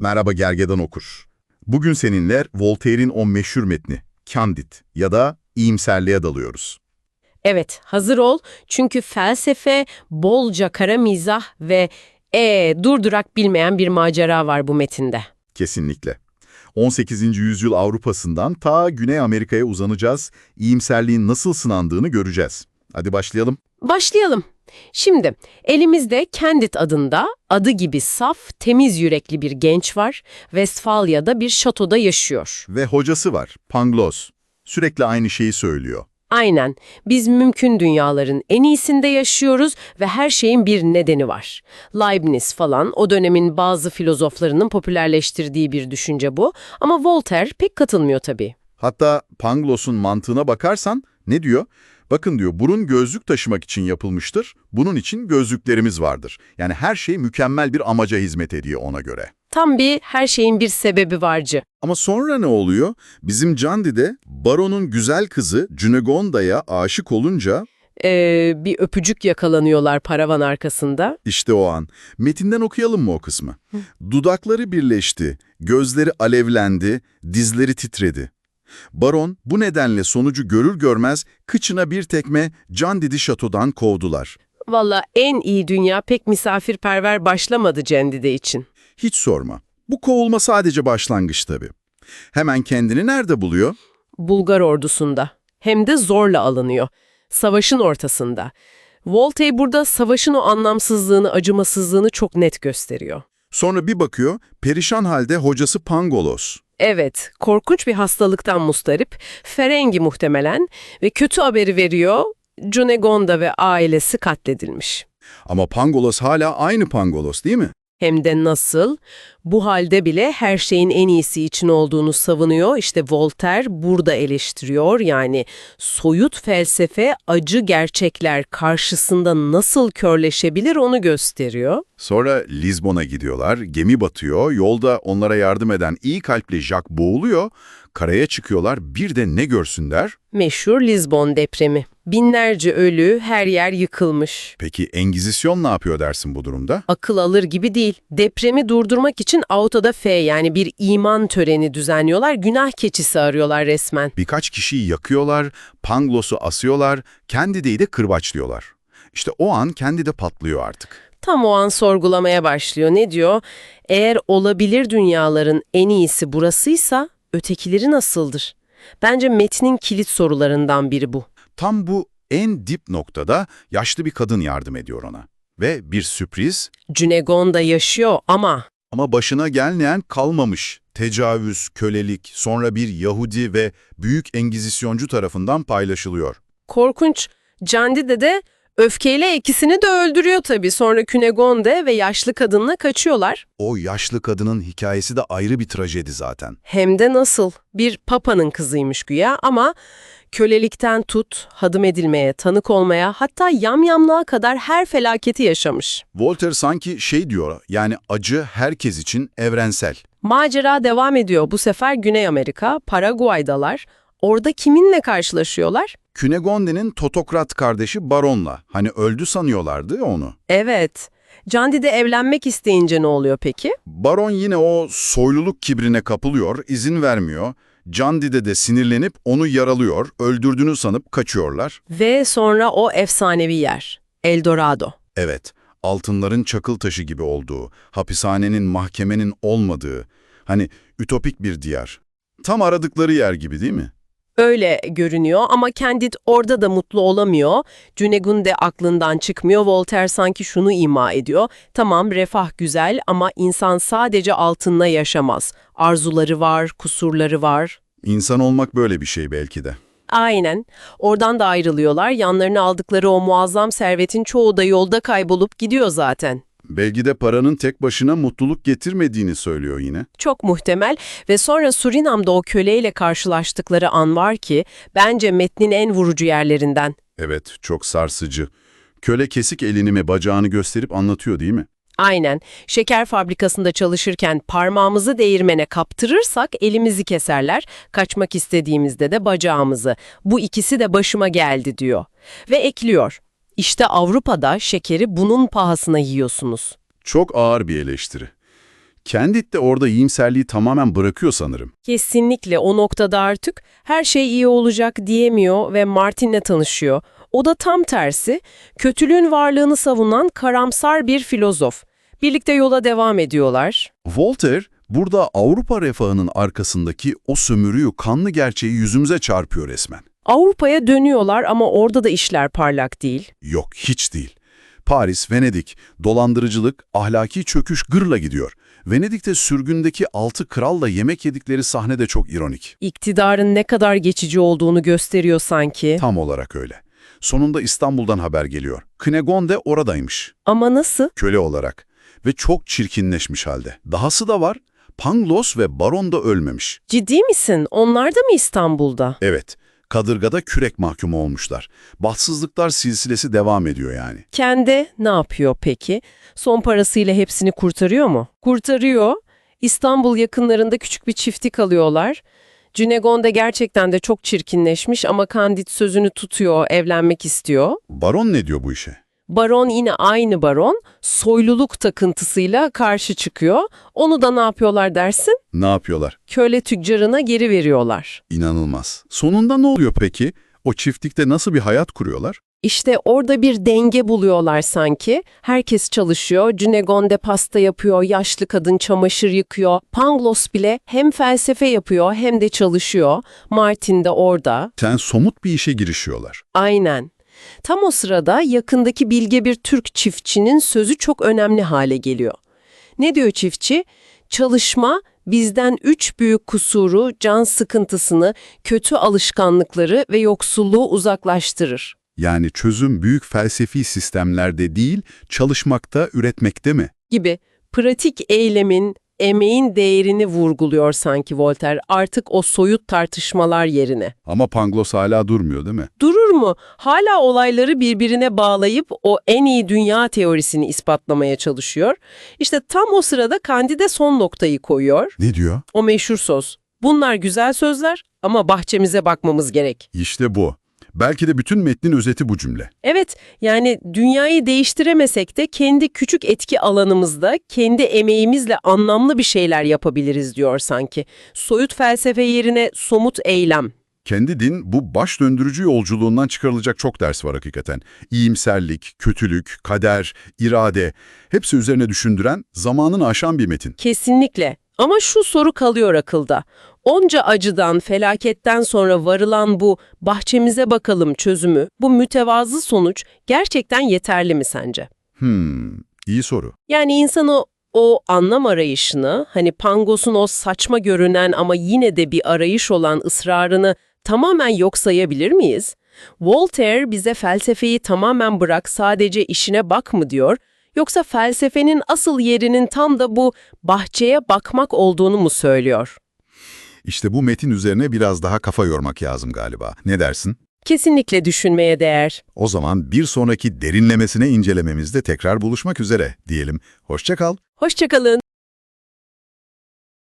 Merhaba Gergedan Okur. Bugün seninle Voltaire'in o meşhur metni, Candide ya da iyimserliğe dalıyoruz. Evet, hazır ol çünkü felsefe, bolca kara mizah ve e durdurak bilmeyen bir macera var bu metinde. Kesinlikle. 18. yüzyıl Avrupa'sından ta Güney Amerika'ya uzanacağız, iyimserliğin nasıl sınandığını göreceğiz. Hadi başlayalım. Başlayalım. Şimdi elimizde Candid adında adı gibi saf, temiz yürekli bir genç var. Westfalya'da bir şatoda yaşıyor. Ve hocası var, Pangloss. Sürekli aynı şeyi söylüyor. Aynen. Biz mümkün dünyaların en iyisinde yaşıyoruz ve her şeyin bir nedeni var. Leibniz falan o dönemin bazı filozoflarının popülerleştirdiği bir düşünce bu ama Voltaire pek katılmıyor tabii. Hatta Pangloss'un mantığına bakarsan ne diyor? Bakın diyor burun gözlük taşımak için yapılmıştır. Bunun için gözlüklerimiz vardır. Yani her şey mükemmel bir amaca hizmet ediyor ona göre. Tam bir her şeyin bir sebebi varcı. Ama sonra ne oluyor? Bizim Candi'de baronun güzel kızı Cunegonda'ya aşık olunca Ee, bir öpücük yakalanıyorlar paravan arkasında. işte o an. Metinden okuyalım mı o kısmı? Dudakları birleşti, gözleri alevlendi, dizleri titredi. Baron bu nedenle sonucu görür görmez kıçına bir tekme Candid'i şatodan kovdular. Valla en iyi dünya pek misafirperver başlamadı Cendide için. Hiç sorma. Bu kovulma sadece başlangıç tabii. Hemen kendini nerede buluyor? Bulgar ordusunda. Hem de zorla alınıyor. Savaşın ortasında. Voltaire burada savaşın o anlamsızlığını, acımasızlığını çok net gösteriyor. Sonra bir bakıyor, perişan halde hocası Pangolos. Evet, korkunç bir hastalıktan mustarip, Ferengi muhtemelen ve kötü haberi veriyor, Cunegonda ve ailesi katledilmiş. Ama Pangolos hala aynı Pangolos değil mi? Hem de nasıl? Bu halde bile her şeyin en iyisi için olduğunu savunuyor. İşte Voltaire burada eleştiriyor. Yani soyut felsefe acı gerçekler karşısında nasıl körleşebilir onu gösteriyor. Sonra Lizbon'a gidiyorlar, gemi batıyor, yolda onlara yardım eden iyi kalpli Jack boğuluyor, karaya çıkıyorlar, bir de ne görsünler? Meşhur Lizbon depremi. Binlerce ölü, her yer yıkılmış. Peki Engizisyon ne yapıyor dersin bu durumda? Akıl alır gibi değil. Depremi durdurmak için Auto'da F yani bir iman töreni düzenliyorlar. Günah keçisi arıyorlar resmen. Birkaç kişiyi yakıyorlar, Panglos'u asıyorlar, Candide'yi de kırbaçlıyorlar. İşte o an kendi de patlıyor artık. Tam o an sorgulamaya başlıyor. Ne diyor? Eğer olabilir dünyaların en iyisi burasıysa ötekileri nasıldır? Bence metnin kilit sorularından biri bu. Tam bu en dip noktada yaşlı bir kadın yardım ediyor ona. Ve bir sürpriz Cunegonda yaşıyor ama ama başına gelmeyen kalmamış. Tecavüz, kölelik, sonra bir Yahudi ve büyük Engizisyoncu tarafından paylaşılıyor. korkunç. Candide de öfkeyle ikisini de öldürüyor tabii. Sonra Künegonde ve yaşlı kadınla kaçıyorlar. O yaşlı kadının hikayesi de ayrı bir trajedi zaten. Hem de nasıl? Bir papanın kızıymış güya ama kölelikten tut, hadım edilmeye, tanık olmaya, hatta yamyamlığa kadar her felaketi yaşamış. Voltaire sanki şey diyor, yani acı herkes için evrensel. Macera devam ediyor. Bu sefer Güney Amerika, Paraguay'dalar. Orada kiminle karşılaşıyorlar? Künegonde'nin Totokrat kardeşi Baron'la. Hani öldü sanıyorlardı onu. Evet. Candide evlenmek isteyince ne oluyor peki? Baron yine o soyluluk kibrine kapılıyor, izin vermiyor. Candide de sinirlenip onu yaralıyor, öldürdüğünü sanıp kaçıyorlar. Ve sonra o efsanevi yer. Eldorado. Evet, altınların çakıl taşı gibi olduğu, hapishanenin, mahkemenin olmadığı, hani ütopik bir diyar. Tam aradıkları yer gibi değil mi? Öyle görünüyor ama Candide orada da mutlu olamıyor. Cunegun de aklından çıkmıyor. Voltaire sanki şunu ima ediyor. Tamam refah güzel ama insan sadece altınla yaşamaz. Arzuları var, kusurları var. İnsan olmak böyle bir şey belki de. Aynen. Oradan da ayrılıyorlar. Yanlarına aldıkları o muazzam servetin çoğu da yolda kaybolup gidiyor zaten. Belki de paranın tek başına mutluluk getirmediğini söylüyor yine. Çok muhtemel ve sonra Surinam'da o köleyle karşılaştıkları an var ki bence metnin en vurucu yerlerinden. Evet, çok sarsıcı. Köle kesik elini mi bacağını gösterip anlatıyor değil mi? Aynen. Şeker fabrikasında çalışırken parmağımızı değirmene kaptırırsak elimizi keserler, kaçmak istediğimizde de bacağımızı. Bu ikisi de başıma geldi diyor. Ve ekliyor. İşte Avrupa'da şekeri bunun pahasına yiyorsunuz. Çok ağır bir eleştiri. Candide de orada iyimserliği tamamen bırakıyor sanırım. Kesinlikle o noktada artık her şey iyi olacak diyemiyor ve Martin'le tanışıyor. O da tam tersi, kötülüğün varlığını savunan karamsar bir filozof. Birlikte yola devam ediyorlar. Voltaire burada Avrupa refahının arkasındaki o sömürüyü, kanlı gerçeği yüzümüze çarpıyor resmen. Avrupa'ya dönüyorlar ama orada da işler parlak değil. Yok, hiç değil. Paris, Venedik, dolandırıcılık, ahlaki çöküş gırla gidiyor. Venedik'te sürgündeki altı kralla yemek yedikleri sahne de çok ironik. İktidarın ne kadar geçici olduğunu gösteriyor sanki. Tam olarak öyle. Sonunda İstanbul'dan haber geliyor. Knegonde oradaymış, Ama nasıl? köle olarak. Ve çok çirkinleşmiş halde. Dahası da var, Pangloss ve Baron da ölmemiş. Ciddi misin? Onlar da mı İstanbul'da? Evet, kadırgada kürek mahkumu olmuşlar. Bahtsızlıklar silsilesi devam ediyor yani. Kendi ne yapıyor peki? Son parasıyla hepsini kurtarıyor mu? Kurtarıyor. İstanbul yakınlarında küçük bir çiftlik alıyorlar. Cunegonde gerçekten de çok çirkinleşmiş ama Candide sözünü tutuyor, evlenmek istiyor. Baron ne diyor bu işe? Baron yine aynı baron, soyluluk takıntısıyla karşı çıkıyor. Onu da ne yapıyorlar dersin? Ne yapıyorlar? Köle tüccarına geri veriyorlar. İnanılmaz. Sonunda ne oluyor peki? O çiftlikte nasıl bir hayat kuruyorlar? İşte orada bir denge buluyorlar sanki. Herkes çalışıyor, Cunegonde pasta yapıyor, yaşlı kadın çamaşır yıkıyor. Pangloss bile hem felsefe yapıyor hem de çalışıyor. Martin de orada. Sen somut bir işe girişiyorlar. Aynen. Tam o sırada yakındaki bilge bir Türk çiftçinin sözü çok önemli hale geliyor. Ne diyor çiftçi? Çalışma bizden üç büyük kusuru, can sıkıntısını, kötü alışkanlıkları ve yoksulluğu uzaklaştırır. Yani çözüm büyük felsefi sistemlerde değil, çalışmakta, üretmekte mi? gibi pratik eylemin, emeğin değerini vurguluyor sanki Voltaire artık o soyut tartışmalar yerine. Ama Pangloss hala durmuyor değil mi? Durur mu? Hala olayları birbirine bağlayıp o en iyi dünya teorisini ispatlamaya çalışıyor. İşte tam o sırada Candide son noktayı koyuyor. Ne diyor? O meşhur söz. Bunlar güzel sözler ama bahçemize bakmamız gerek. İşte bu. Belki de bütün metnin özeti bu cümle. Evet, yani dünyayı değiştiremesek de kendi küçük etki alanımızda, kendi emeğimizle anlamlı bir şeyler yapabiliriz diyor sanki. Soyut felsefe yerine somut eylem. Kendi din bu baş döndürücü yolculuğundan çıkarılacak çok ders var hakikaten. İyimserlik, kötülük, kader, irade hepsi üzerine düşündüren, zamanını aşan bir metin. Kesinlikle. Ama şu soru kalıyor akılda. Onca acıdan, felaketten sonra varılan bu bahçemize bakalım çözümü, bu mütevazı sonuç gerçekten yeterli mi sence? Hmm, iyi soru. Yani insanı o anlam arayışını, hani Pangos'un o saçma görünen ama yine de bir arayış olan ısrarını tamamen yok sayabilir miyiz? Voltaire bize felsefeyi tamamen bırak sadece işine bak mı diyor, yoksa felsefenin asıl yerinin tam da bu bahçeye bakmak olduğunu mu söylüyor? İşte bu metin üzerine biraz daha kafa yormak lazım galiba. Ne dersin? Kesinlikle düşünmeye değer. O zaman bir sonraki derinlemesine incelememizde tekrar buluşmak üzere diyelim. Hoşça kal. Hoşçakalın.